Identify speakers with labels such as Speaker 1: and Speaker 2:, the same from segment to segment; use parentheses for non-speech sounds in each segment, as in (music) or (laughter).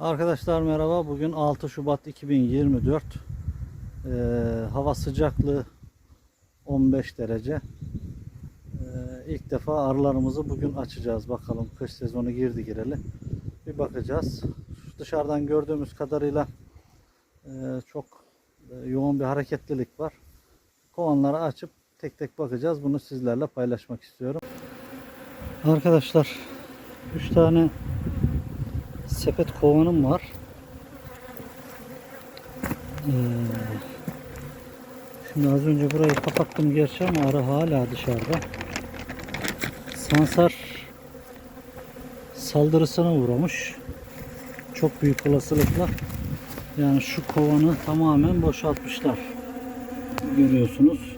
Speaker 1: Arkadaşlar merhaba. Bugün 6 Şubat 2024. Ee, hava sıcaklığı 15 derece. Ee, ilk defa arılarımızı bugün açacağız. Bakalım kış sezonu girdi gireli. Bir bakacağız. Şu dışarıdan gördüğümüz kadarıyla e, çok e, yoğun bir hareketlilik var. Kovanları açıp tek tek bakacağız. Bunu sizlerle paylaşmak istiyorum. Arkadaşlar 3 tane sepet kovanım var. Ee, şimdi az önce burayı kapattım gerçi ama arı hala dışarıda. Sansar saldırısına uğramış. Çok büyük olasılıkla. Yani şu kovanı tamamen boşaltmışlar. Görüyorsunuz.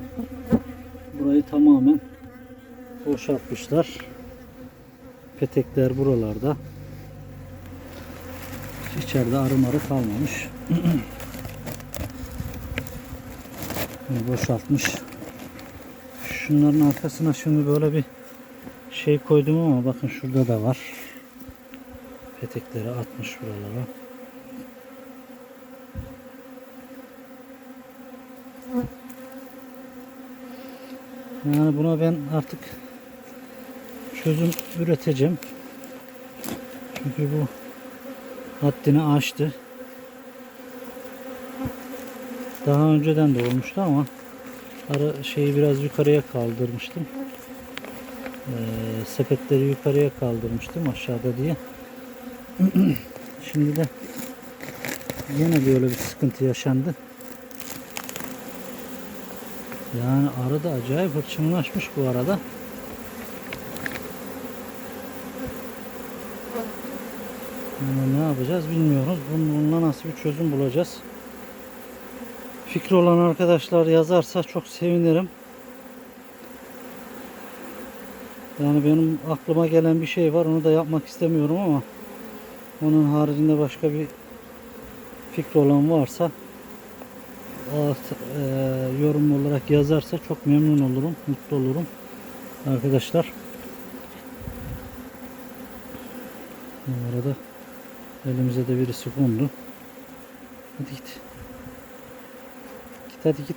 Speaker 1: Burayı tamamen boşaltmışlar. Petekler buralarda. İçeride arı marı kalmamış. (clears throat) Bunu boşaltmış. Şunların arkasına şimdi böyle bir şey koydum ama bakın şurada da var. Petekleri atmış buralara. Yani buna ben artık çözüm üreteceğim. Çünkü bu haddini aştı. Daha önceden de olmuştu ama ara şeyi biraz yukarıya kaldırmıştım. Ee, sepetleri yukarıya kaldırmıştım aşağıda diye. (clears throat) Şimdi de yine böyle bir sıkıntı yaşandı. Yani arı da acayip hırçınlaşmış bu arada. Ama ne yapacağız bilmiyoruz. Bununla nasıl bir çözüm bulacağız. Fikri olan arkadaşlar yazarsa çok sevinirim. Yani benim aklıma gelen bir şey var. Onu da yapmak istemiyorum ama onun haricinde başka bir fikri olan varsa alt, e, yorum olarak yazarsa çok memnun olurum, mutlu olurum arkadaşlar. Bu arada elimize de birisi kondu. Hadi git. Git hadi git.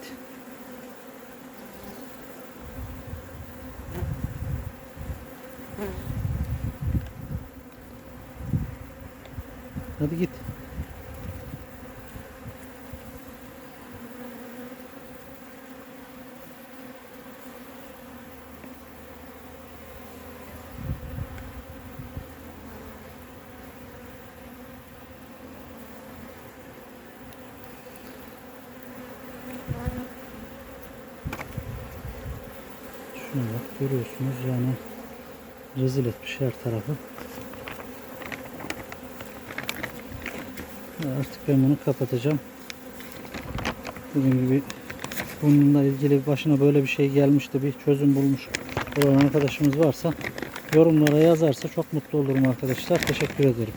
Speaker 1: Hadi git. Şuna bak görüyorsunuz yani rezil etmiş her tarafı. Artık ben bunu kapatacağım. Dediğim gibi bununla ilgili başına böyle bir şey gelmişti bir çözüm bulmuş olan arkadaşımız varsa yorumlara yazarsa çok mutlu olurum arkadaşlar. Teşekkür ederim.